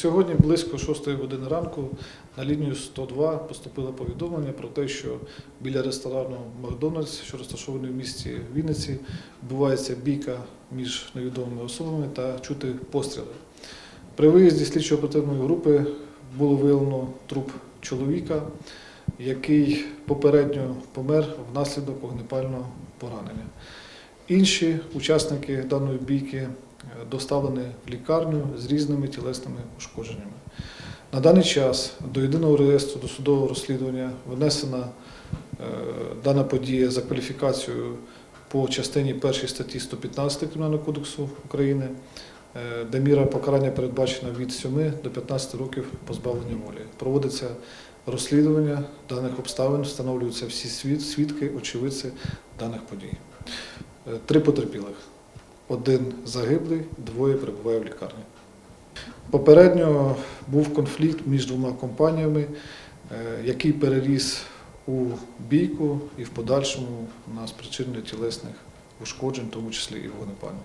Сьогодні близько 6 години ранку на лінію 102 поступило повідомлення про те, що біля ресторану Макдональдс, що розташований в місті Вінниці, відбувається бійка між невідомими особами та чути постріли. При виїзді слідчо-оперативної групи було виявлено труп чоловіка, який попередньо помер внаслідок вогнепального поранення. Інші учасники даної бійки доставлені в лікарню з різними тілесними ушкодженнями. На даний час до єдиного реєстру досудового розслідування внесена е, дана подія за кваліфікацією по частині 1 статті 115 Кримінального кодексу України, е, де міра покарання передбачена від 7 до 15 років позбавлення волі. Проводиться розслідування даних обставин, встановлюються всі свідки, очевидці даних подій. Е, Три потерпілих. Один загиблий, двоє перебуває в лікарні. Попередньо був конфлікт між двома компаніями, е, який переріс у бійку і в подальшому на спричинення тілесних ушкоджень, в тому числі і вогнепальних.